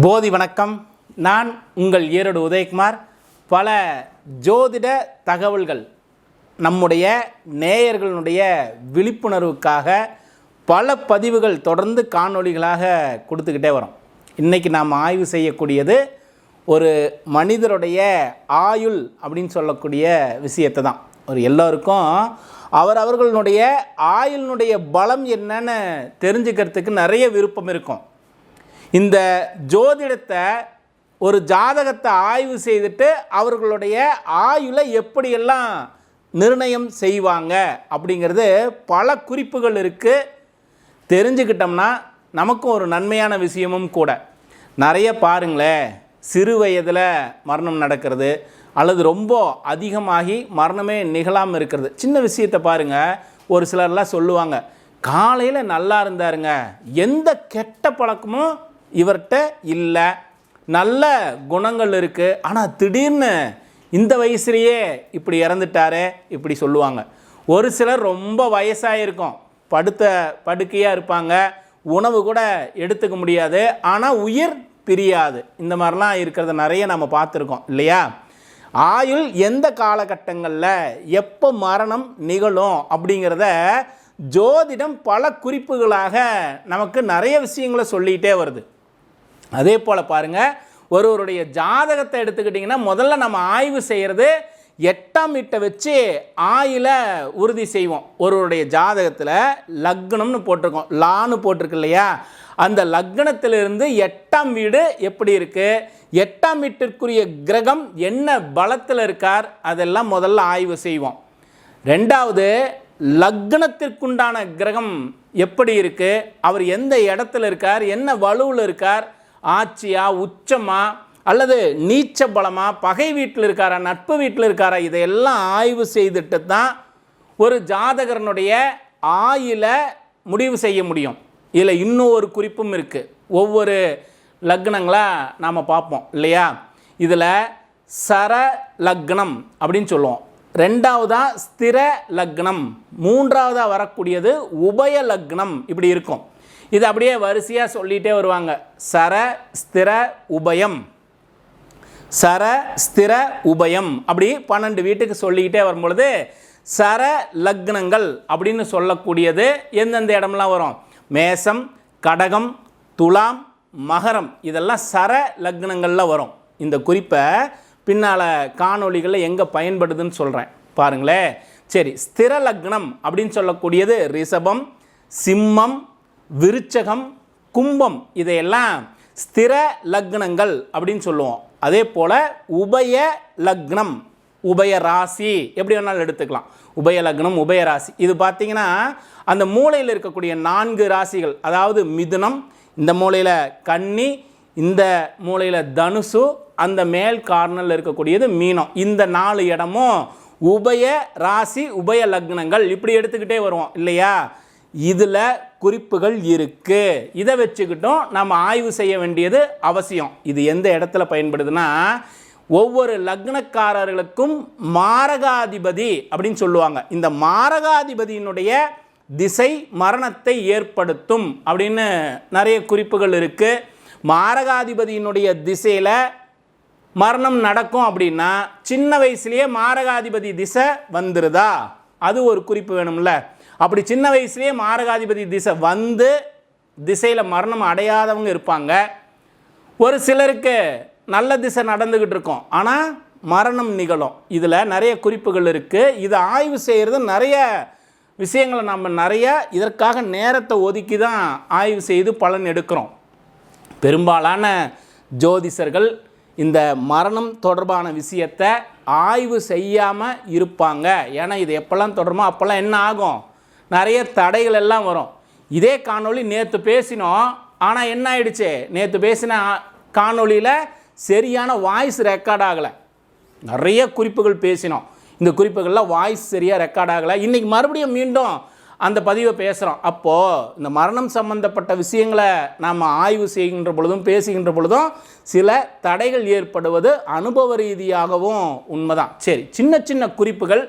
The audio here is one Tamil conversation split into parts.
போதி வணக்கம். நான் உங்கள் ஈரோடு உதயகுமார். பல ஜோதிட தகவல்கள் நம்முடைய நேயர்களுடைய விழிப்புணர்வுக்காக பல பதிவுகள் தொடர்ந்து காணொளிகளாக கொடுத்துக்கிட்டே வரோம். இன்றைக்கி நாம் ஆய்வு செய்யக்கூடியது ஒரு மனிதருடைய ஆயுள் அப்படின்னு சொல்லக்கூடிய விஷயத்தை தான். ஒரு எல்லோருக்கும் அவர் அவர்களுடைய ஆயுளினுடைய பலம் என்னன்னு தெரிஞ்சுக்கிறதுக்கு நிறைய விருப்பம் இருக்கும். இந்த ஜோதிடத்தை ஒரு ஜாதகத்தை ஆய்வு செய்துட்டு அவர்களுடைய ஆயுளை எப்படியெல்லாம் நிர்ணயம் செய்வாங்க அப்படிங்கிறது பல குறிப்புகள் இருக்குது தெரிஞ்சுக்கிட்டோம்னா நமக்கும் ஒரு நன்மையான விஷயமும் கூட. நிறைய பாருங்களேன் சிறு வயதில் மரணம் நடக்கிறது அல்லது ரொம்ப அதிகமாகி மரணமே நிகழாமல் இருக்கிறது. சின்ன விஷயத்தை பாருங்கள் ஒரு சிலர்லாம் சொல்லுவாங்க காலையில் நல்லா இருந்தாருங்க எந்த கெட்ட பழக்கமும் இவர்கிட்ட இல்லை. நல்ல குணங்கள் இருக்குது ஆனால் திடீர்னு இந்த வயசுலேயே இப்படி இறந்துட்டாரு இப்படி சொல்லுவாங்க. ஒரு சிலர் ரொம்ப வயசாக இருக்கும் படுத்த படுக்கையாக இருப்பாங்க. உணவு கூட எடுத்துக்க முடியாது. ஆனால் உயிர் பிரியாது. இந்த மாதிரிலாம் இருக்கிறத நிறைய நம்ம பார்த்துருக்கோம். இல்லையா? ஆயுள் எந்த காலகட்டங்களில் எப்போ மரணம் நிகழும் அப்படிங்கிறத ஜோதிடம் பல குறிப்புகளாக நமக்கு நிறைய விஷயங்களை சொல்லிகிட்டே வருது. அதே போல் பாருங்கள் ஒருவருடைய ஜாதகத்தை எடுத்துக்கிட்டிங்கன்னா முதல்ல நம்ம ஆய்வு செய்கிறது எட்டாம் வீட்டை வச்சு ஆயில உறுதி செய்வோம். ஒருவருடைய ஜாதகத்தில் லக்னம்னு போட்டிருக்கோம். லான்னு போட்டிருக்கு இல்லையா? அந்த லக்னத்திலிருந்து எட்டாம் வீடு எப்படி இருக்குது எட்டாம் வீட்டிற்குரிய கிரகம் என்ன பலத்தில் இருக்கார்? அதெல்லாம் முதல்ல ஆய்வு செய்வோம். ரெண்டாவது லக்னத்திற்குண்டான கிரகம் எப்படி இருக்குது அவர் எந்த இடத்துல இருக்கார்? என்ன வலுவில் இருக்கார்? ஆட்சியா உச்சமா அல்லது நீச்ச பலமா பகை வீட்டில் இருக்காரா? நட்பு வீட்டில் இருக்காரா? இதையெல்லாம் ஆய்வு செய்துட்டு தான் ஒரு ஜாதகரனுடைய ஆயில முடிவு செய்ய முடியும். இதில் இன்னும் ஒரு குறிப்பும் இருக்குது ஒவ்வொரு லக்னங்களாக நாம் பார்ப்போம் இல்லையா? இதில் சர லக்னம் அப்படின்னு சொல்லுவோம். ரெண்டாவதாக ஸ்திர லக்னம். மூன்றாவதாக வரக்கூடியது உபய லக்னம். இப்படி இருக்கும். இது அப்படியே வரிசையாக சொல்லிகிட்டே வருவாங்க. சர ஸ்திர உபயம். சர ஸ்திர உபயம். அப்படி பன்னெண்டு வீட்டுக்கு சொல்லிக்கிட்டே வரும்பொழுது சர லக்னங்கள் அப்படின்னு சொல்லக்கூடியது எந்தெந்த இடம்லாம் வரும்? மேசம் கடகம் துலாம் மகரம். இதெல்லாம் சர லக்னங்களில் வரும். இந்த குறிப்பை பின்னால் காணொளிகளில் எங்கே பயன்படுதுன்னு சொல்கிறேன் பாருங்களேன் சரி ஸ்திர லக்னம் அப்படின்னு சொல்லக்கூடியது ரிஷபம் சிம்மம் விருச்சகம் கும்பம் இதையெல்லாம் ஸ்திர லக்னங்கள் அப்படின்னு சொல்லுவோம். அதே போல் உபய லக்னம் உபய ராசி எப்படி வேணாலும் எடுத்துக்கலாம். உபய லக்னம் உபய ராசி. இது பார்த்தீங்கன்னா அந்த மூலையில் இருக்கக்கூடிய நான்கு ராசிகள் அதாவது மிதுனம் இந்த மூலையில் கன்னி இந்த மூலையில் தனுசு அந்த மேல் கார்னரில் இருக்கக்கூடியது மீனம். இந்த நாலு இடமும் உபய ராசி உபய லக்னங்கள் இப்படி எடுத்துக்கிட்டே வருவோம் இல்லையா? இதில் குறிப்புகள் இருக்குது இதை வச்சுக்கிட்டும் நம்ம ஆய்வு செய்ய வேண்டியது அவசியம். இது எந்த இடத்துல பயன்படுதுன்னா ஒவ்வொரு லக்னக்காரர்களுக்கும் மாரகாதிபதி அப்படின்னு சொல்லுவாங்க. இந்த மாரகாதிபதியினுடைய திசை மரணத்தை ஏற்படுத்தும் அப்படின்னு நிறைய குறிப்புகள் இருக்குது மாரகாதிபதியினுடைய திசையில் மரணம் நடக்கும் அப்படின்னா சின்ன வயசுலேயே மாரகாதிபதி திசை வந்துருதா? அது ஒரு குறிப்பு வேணும்ல. அப்படி சின்ன வயசுலேயே மாரகாதிபதி திசை வந்து திசையில் மரணம் அடையாதவங்க இருப்பாங்க. ஒரு சிலருக்கு நல்ல திசை நடந்துக்கிட்டு இருக்கும். ஆனால் மரணம் நிகழும். இதில் நிறைய குறிப்புகள் இருக்குது இதை ஆய்வு செய்கிறது நிறைய விஷயங்களை நம்ம நிறைய இதற்காக நேரத்தை ஒதுக்கி தான் ஆய்வு செய்து பலன் எடுக்கிறோம். பெரும்பாலான ஜோதிஷர்கள் இந்த மரணம் தொடர்பான விஷயத்தை ஆய்வு செய்யாமல் இருப்பாங்க. ஏன்னா இது எப்போல்லாம் தொடருமோ அப்போல்லாம் என்ன ஆகும்? நிறைய தடைகள் எல்லாம் வரும். இதே காணொளி நேற்று பேசினோம். ஆனால் என்ன ஆயிடுச்சு? நேற்று பேசின காணொளியில் சரியான வாய்ஸ் ரெக்கார்ட் ஆகலை. நிறைய குறிப்புகள் பேசினோம். இந்த குறிப்புகள்லாம் வாய்ஸ் சரியாக ரெக்கார்ட் ஆகலை. இன்றைக்கி மறுபடியும் மீண்டும் அந்த பதிவை பேசுகிறோம் அப்போது இந்த மரணம் சம்பந்தப்பட்ட விஷயங்களை நாம் ஆய்வு செய்கின்ற பொழுதும் பேசுகின்ற பொழுதும் சில தடைகள் ஏற்படுவது அனுபவ ரீதியாகவும் உண்மைதான். சரி சின்ன சின்ன குறிப்புகள்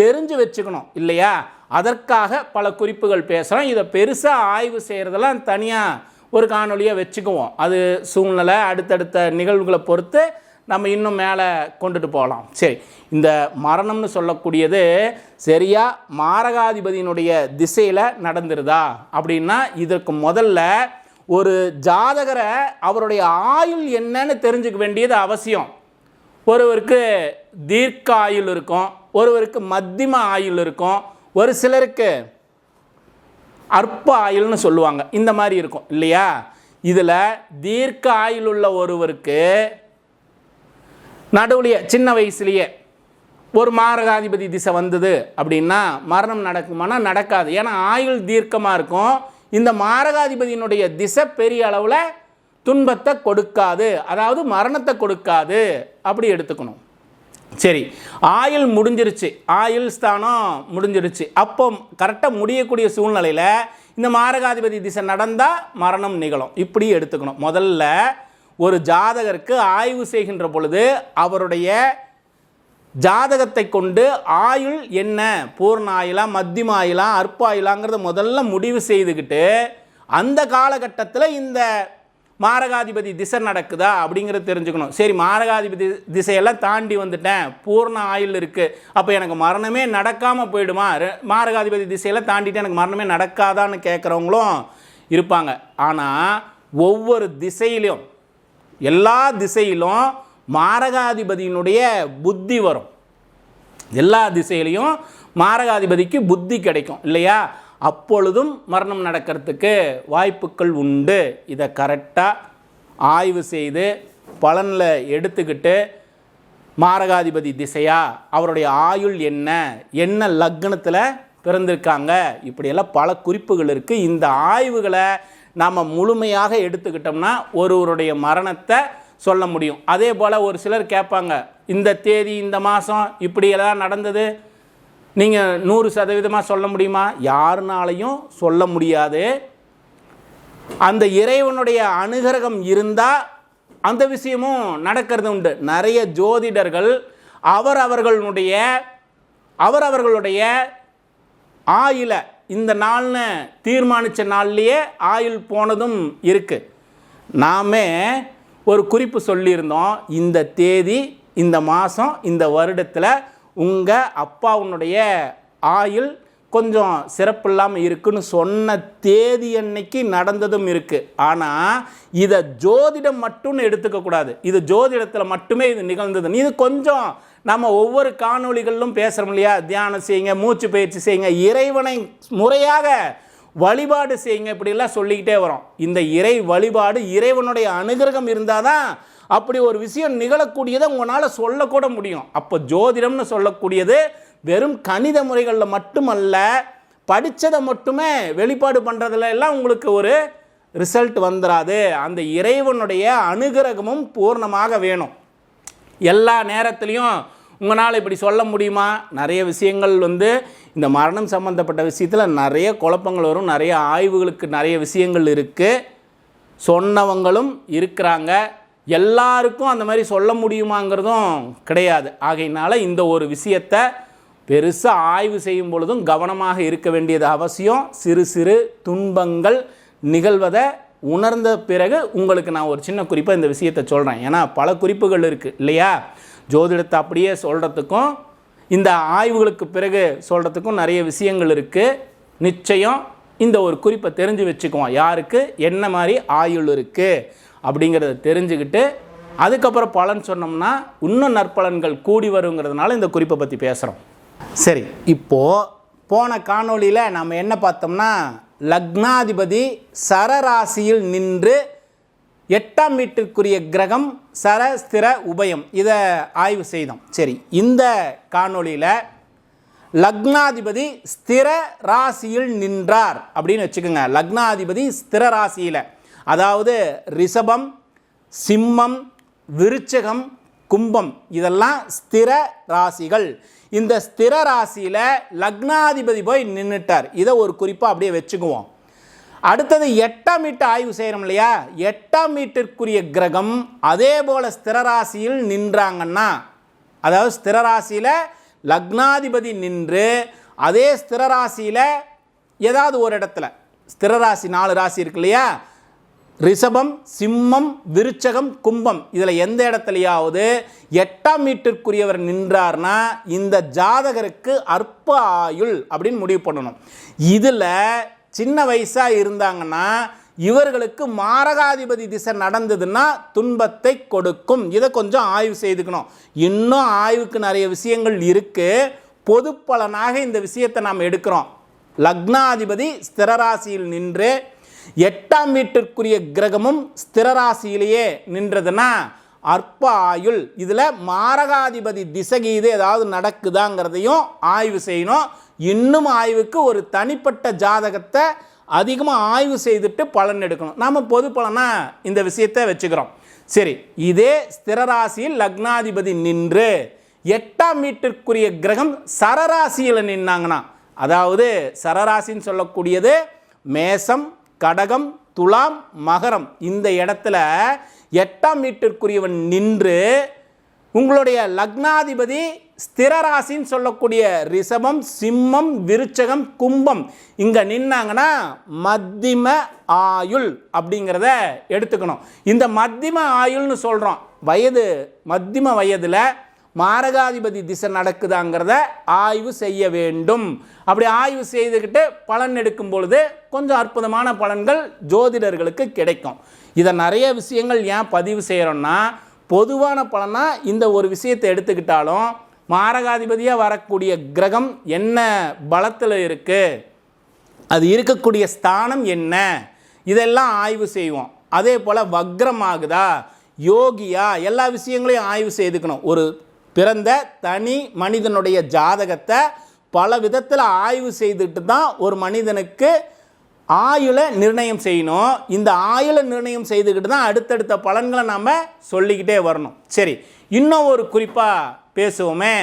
தெரிஞ்சு வச்சுக்கணும். இல்லையா? அதற்காக பல குறிப்புகள் பேசுகிறோம் இதை பெருசாக ஆய்வு செய்கிறதெல்லாம் தனியாக ஒரு காணொலியாக வச்சுக்குவோம். அது சூழ்நிலை அடுத்தடுத்த நிகழ்வுகளை பொறுத்து நம்ம இன்னும் மேலே கொண்டுட்டு போகலாம். சரி இந்த மரணம்னு சொல்லக்கூடியது சரியாக மாரகாதிபதியினுடைய திசையில் நடந்துருதா? அப்படின்னா இதற்கு முதல்ல ஒரு ஜாதகரை அவருடைய ஆயுள் என்னன்னு தெரிஞ்சுக்க வேண்டியது அவசியம். ஒருவருக்கு தீர்க்க ஆயுள் இருக்கும் ஒருவருக்கு மத்தியம ஆயுள் இருக்கும் ஒரு சிலருக்கு அற்ப ஆயுள்னு சொல்லுவாங்க. இந்த மாதிரி இருக்கும். இல்லையா? இதில் தீர்க்க ஆயுள் உள்ள ஒருவருக்கு நடுவுலையே சின்ன வயசுலேயே ஒரு மாரகாதிபதி திசை வந்தது அப்படின்னா மரணம் நடக்குமானா நடக்காது. ஏன்னா ஆயுள் தீர்க்கமாக இருக்கும். இந்த மாரகாதிபதியினுடைய திசை பெரிய அளவில் துன்பத்தை கொடுக்காது. அதாவது மரணத்தை கொடுக்காது. அப்படி எடுத்துக்கணும். சரி ஆயுள் முடிஞ்சிருச்சு. ஆயுள் ஸ்தானம் முடிஞ்சிருச்சு. அப்போ கரெக்டாக முடியக்கூடிய சூழ்நிலையில் இந்த மாரகாதிபதி திசை நடந்தால் மரணம் நிகழும். இப்படி எடுத்துக்கணும். முதல்ல ஒரு ஜாதகருக்கு ஆய்வு செய்கின்ற பொழுது அவருடைய ஜாதகத்தை கொண்டு ஆயுள் என்ன? பூர்ண ஆயுளா மத்தியம ஆயுளா அற்ப ஆயுளாங்கிறத முதல்ல முடிவு செய்துக்கிட்டு அந்த காலகட்டத்தில் இந்த மாரகாதிபதி திசை நடக்குதா அப்படிங்கிறத தெரிஞ்சுக்கணும். சரி மாரகாதிபதி திசையெல்லாம் தாண்டி வந்துட்டேன். பூர்ண ஆயுள் இருக்குது அப்போ எனக்கு மரணமே நடக்காமல் போயிடுமா? மாரகாதிபதி திசையெல்லாம் தாண்டிட்டு எனக்கு மரணமே நடக்காதான்னு கேட்குறவங்களும் இருப்பாங்க. ஆனால் ஒவ்வொரு திசையிலும் எல்லா திசையிலும் மாரகாதிபதியினுடைய புத்தி வரும். எல்லா திசையிலையும் மாரகாதிபதிக்கு புத்தி கிடைக்கும். இல்லையா? அப்பொழுதும் மரணம் நடக்கிறதுக்கு வாய்ப்புகள் உண்டு. இதை கரெக்டாக ஆய்வு செய்து பலனில் எடுத்துக்கிட்டு மாரகாதிபதி திசையா அவருடைய ஆயுள் என்ன என்ன லக்னத்தில் பிறந்திருக்காங்க இப்படியெல்லாம் பல குறிப்புகள் இருக்குது இந்த ஆய்வுகளை நாம் முழுமையாக எடுத்துக்கிட்டோம்னா ஒருவருடைய மரணத்தை சொல்ல முடியும். அதே போல் ஒரு சிலர் கேட்பாங்க இந்த தேதி இந்த மாதம் இப்படியெல்லாம் நடந்தது நீங்கள் நூறு சதவீதமாக சொல்ல முடியுமா? யாருனாலையும் சொல்ல முடியாது. அந்த இறைவனுடைய அனுகிரகம் இருந்தால் அந்த விஷயமும் நடக்கிறது உண்டு. நிறைய ஜோதிடர்கள் அவர் அவர்களுடைய அவர் அவர்களுடைய ஆயில இந்த நாள்னு தீர்மானித்த நாள்லேயே ஆயுள் போனதும் இருக்குது நாமே ஒரு குறிப்பு சொல்லியிருந்தோம். இந்த தேதி இந்த மாதம் இந்த வருடத்தில் உங்கள் அப்பாவுனுடைய ஆயுள் கொஞ்சம் சிறப்பில்லாமல் இருக்குன்னு சொன்ன தேதி அன்னைக்கு நடந்ததும் இருக்குது ஆனால் இதை ஜோதிடம் மட்டும்னு எடுத்துக்கக்கூடாது இது ஜோதிடத்தில் மட்டுமே இது நிகழ்ந்தது. இது கொஞ்சம் நம்ம ஒவ்வொரு காணொளிகளிலும் பேசுகிறோம் இல்லையா? தியானம் செய்யுங்க மூச்சு பயிற்சி செய்யுங்க இறைவனை முறையாக வழிபாடு செய்யுங்க இப்படிலாம் சொல்லிக்கிட்டே வரோம். இந்த இறை வழிபாடு இறைவனுடைய அனுகிரகம் இருந்தால் தான் அப்படி ஒரு விஷயம் நிகழக்கூடியதை உங்களால் சொல்லக்கூட முடியும். அப்போ ஜோதிடம்னு சொல்லக்கூடியது வெறும் கணித முறைகளில் மட்டுமல்ல படித்ததை மட்டுமே வெளிப்பாடு பண்ணுறதுல எல்லாம் உங்களுக்கு ஒரு ரிசல்ட் வந்துடாது அந்த இறைவனுடைய அனுகிரகமும் பூர்ணமாக வேணும். எல்லா நேரத்துலையும் உங்களால் இப்படி சொல்ல முடியுமா? நிறைய விஷயங்கள் வந்து இந்த மரணம் சம்மந்தப்பட்ட விஷயத்தில் நிறைய குழப்பங்கள் வரும். நிறைய ஆய்வுகளுக்கு நிறைய விஷயங்கள் இருக்குது சொன்னவங்களும் இருக்கிறாங்க. எல்லாருக்கும் அந்த மாதிரி சொல்ல முடியுமாங்கிறதும் கிடையாது. ஆகையினால இந்த ஒரு விஷயத்தை பெருசாக ஆய்வு செய்யும் பொழுதும் கவனமாக இருக்க வேண்டியது அவசியம். சிறு சிறு துன்பங்கள் நிகழ்வதை உணர்ந்த பிறகு உங்களுக்கு நான் ஒரு சின்ன குறிப்பாக இந்த விஷயத்தை சொல்கிறேன் ஏன்னா பல குறிப்புகள் இருக்குது இல்லையா? ஜோதிடத்தை அப்படியே சொல்கிறதுக்கும் இந்த ஆய்வுகளுக்கு பிறகு சொல்கிறதுக்கும் நிறைய விஷயங்கள் இருக்குது நிச்சயம் இந்த ஒரு குறிப்பை தெரிஞ்சு வச்சுக்குவோம். யாருக்கு? என்ன மாதிரி ஆயுள் இருக்குது அப்படிங்கிறத தெரிஞ்சுக்கிட்டு அதுக்கப்புறம் பலன் சொன்னோம்னா இன்னும் நற்பலன்கள் கூடி வருங்கிறதுனால இந்த குறிப்பை பற்றி பேசுகிறோம் சரி இப்போது போன காணொளியில் நம்ம என்ன பார்த்தோம்னா லக்னாதிபதி சரராசியில் நின்று எட்டாம் வீட்டிற்குரிய கிரகம் சரஸ்திர உபயம் இதை ஆய்வு செய்தோம். சரி இந்த காணொளியில் லக்னாதிபதி ஸ்திர ராசியில் நின்றார் அப்படின்னு வச்சுக்கோங்க. லக்னாதிபதி ஸ்திர ராசியில். அதாவது ரிஷபம் சிம்மம் விருச்சகம் கும்பம். இதெல்லாம் ஸ்திர ராசிகள். இந்த ஸ்திர ராசியில் லக்னாதிபதி போய் நின்றுட்டார் இதை ஒரு குறிப்பாக அப்படியே வச்சுக்குவோம். அடுத்தது எட்டாம் வீட்டு ஆய்வு செய்கிறோம் இல்லையா? எட்டாம் வீட்டிற்குரிய கிரகம் அதே போல் ஸ்திரராசியில் நின்றாங்கன்னா அதாவது ஸ்திரராசியில் லக்னாதிபதி நின்று அதே ஸ்திரராசியில் ஏதாவது ஒரு இடத்துல ஸ்திரராசி நாலு ராசி இருக்கு இல்லையா? ரிஷபம் சிம்மம் விருச்சகம் கும்பம். இதில் எந்த இடத்துலையாவது எட்டாம் வீட்டிற்குரியவர் நின்றார்னா இந்த ஜாதகருக்கு அற்ப ஆயுள் அப்படின்னு முடிவு பண்ணணும். இதில் சின்ன வயசாக இருந்தாங்கன்னா இவர்களுக்கு மாரகாதிபதி திசை நடந்ததுன்னா துன்பத்தை கொடுக்கும். இதை கொஞ்சம் ஆய்வு செய்துக்கணும். இன்னும் ஆய்வுக்கு நிறைய விஷயங்கள் இருக்குது பொது பலனாக இந்த விஷயத்தை நாம் எடுக்கிறோம். லக்னாதிபதி ஸ்திரராசியில் நின்று எட்டாம் வீட்டிற்குரிய கிரகமும் ஸ்திரராசியிலேயே நின்றதுன்னா அற்ப ஆயுள் இதில் மாரகாதிபதி திசகீது ஏதாவது நடக்குதாங்கிறதையும் ஆய்வு செய்யணும். இன்னும் ஆய்வுக்கு ஒரு தனிப்பட்ட ஜாதகத்தை அதிகமாக ஆய்வு செய்துட்டு பலன் எடுக்கணும். நாம் பொது பலனாக இந்த விஷயத்தை வச்சுக்கிறோம். சரி இதே ஸ்திரராசியில் லக்னாதிபதி நின்று எட்டாம் வீட்டிற்குரிய கிரகம் சரராசியில் நின்னாங்கன்னா அதாவது சரராசின்னு சொல்லக்கூடியது மேசம் கடகம் துலாம் மகரம் இந்த இடத்துல எட்டாம் வீட்டிற்குரியவன் நின்று உங்களுடைய லக்னாதிபதி ஸ்திரராசின்னு சொல்லக்கூடிய ரிஷபம் சிம்மம் விருச்சகம் கும்பம் இங்கே நின்னாங்கன்னா மத்திம ஆயுள் அப்படிங்கிறத எடுத்துக்கணும். இந்த மத்திம ஆயுள்னு சொல்கிறோம் வயது மத்திம வயதில் மாரகாதிபதி திசை நடக்குதாங்கிறத ஆய்வு செய்ய வேண்டும். அப்படி ஆய்வு செய்துக்கிட்டு பலன் எடுக்கும் பொழுது கொஞ்சம் அற்புதமான பலன்கள் ஜோதிடர்களுக்கு கிடைக்கும். இதை நிறைய விஷயங்கள் ஏன் பதிவு செய்கிறோன்னா பொதுவான பலனாக இந்த ஒரு விஷயத்தை எடுத்துக்கிட்டாலும் மாரகாதிபதியாக வரக்கூடிய கிரகம் என்ன பலத்தில் இருக்குது அது இருக்கக்கூடிய ஸ்தானம் என்ன? இதெல்லாம் ஆய்வு செய்வோம். அதே போல் வக்ரம் ஆகுதா? யோகியா எல்லா விஷயங்களையும் ஆய்வு செய்துக்கணும். ஒரு பிறந்த தனி மனிதனுடைய ஜாதகத்தை பல விதத்தில் ஆய்வு செய்துட்டு தான் ஒரு மனிதனுக்கு ஆயுளை நிர்ணயம் செய்யணும். இந்த ஆயுளை நிர்ணயம் செய்துக்கிட்டு தான் அடுத்தடுத்த பலன்களை நாம் சொல்லிக்கிட்டே வரணும். சரி இன்னும் ஒரு குறிப்பாக பேசுவோமே.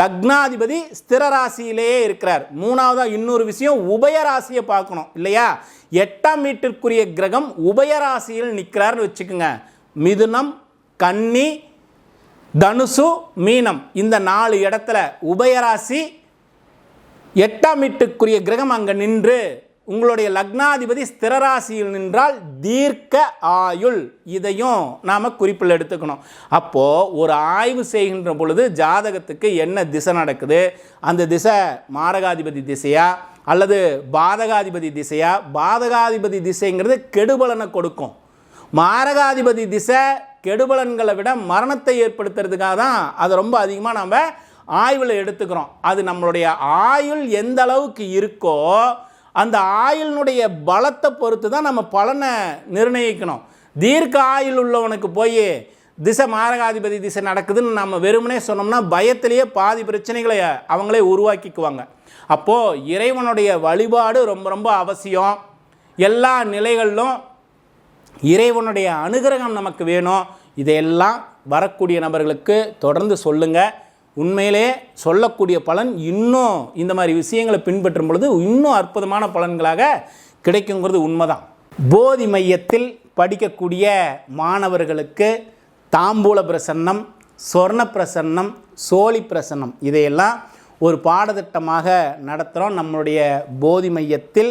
லக்னாதிபதி ஸ்திர ராசியிலேயே இருக்கிறார். மூணாவதாக இன்னொரு விஷயம் உபயராசியை பார்க்கணும் இல்லையா? எட்டாம் வீட்டிற்குரிய கிரகம் உபயராசியில் நிற்கிறார்னு வச்சுக்கோங்க. மிதுனம் கன்னி தனுசு மீனம். இந்த நாலு இடத்துல உபயராசி எட்டாம் வீட்டுக்குரிய கிரகம் அங்கே நின்று உங்களுடைய லக்னாதிபதி ஸ்திரராசியில் நின்றால் தீர்க்க ஆயுள். இதையும் நாம் குறிப்பில் எடுத்துக்கணும். அப்போது ஒரு ஆய்வு செய்கின்ற பொழுது ஜாதகத்துக்கு என்ன திசை நடக்குது? அந்த திசை மாரகாதிபதி திசையா? அல்லது பாதகாதிபதி திசையா? பாதகாதிபதி திசைங்கிறது கெடுபலனை கொடுக்கும். மாரகாதிபதி திசை கெடுபலன்களை விட மரணத்தை ஏற்படுத்துறதுக்காக தான் அதை ரொம்ப அதிகமாக நம்ம ஆய்வில் எடுத்துக்கிறோம். அது நம்மளுடைய ஆயுள் எந்த அளவுக்கு இருக்கோ அந்த ஆயுளினுடைய பலத்தை பொறுத்து தான் நம்ம பலனை நிர்ணயிக்கணும். தீர்க்க ஆயுள் உள்ளவனுக்கு போய் திசை மாரகாதிபதி திசை நடக்குதுன்னு நம்ம வெறுமனே சொன்னோம்னா பயத்திலேயே பாதி பிரச்சனைகளை அவங்களே உருவாக்கிக்குவாங்க. அப்போது இறைவனுடைய வழிபாடு ரொம்ப ரொம்ப அவசியம். எல்லா நிலைகளிலும் இறைவனுடைய அனுகிரகம் நமக்கு வேணும். இதையெல்லாம் வரக்கூடிய நபர்களுக்கு தொடர்ந்து சொல்லுங்கள் உண்மையிலே சொல்லக்கூடிய பலன் இன்னும் இந்த மாதிரி விஷயங்களை பின்பற்றும் பொழுது இன்னும் அற்புதமான பலன்களாக கிடைக்குங்கிறது உண்மைதான். போதி மையத்தில் படிக்கக்கூடிய மாணவர்களுக்கு தாம்பூல பிரசன்னம் சொர்ண பிரசன்னம் சோழி பிரசன்னம் இதையெல்லாம் ஒரு பாடத்திட்டமாக நடத்துகிறோம் நம்மளுடைய போதி மையத்தில்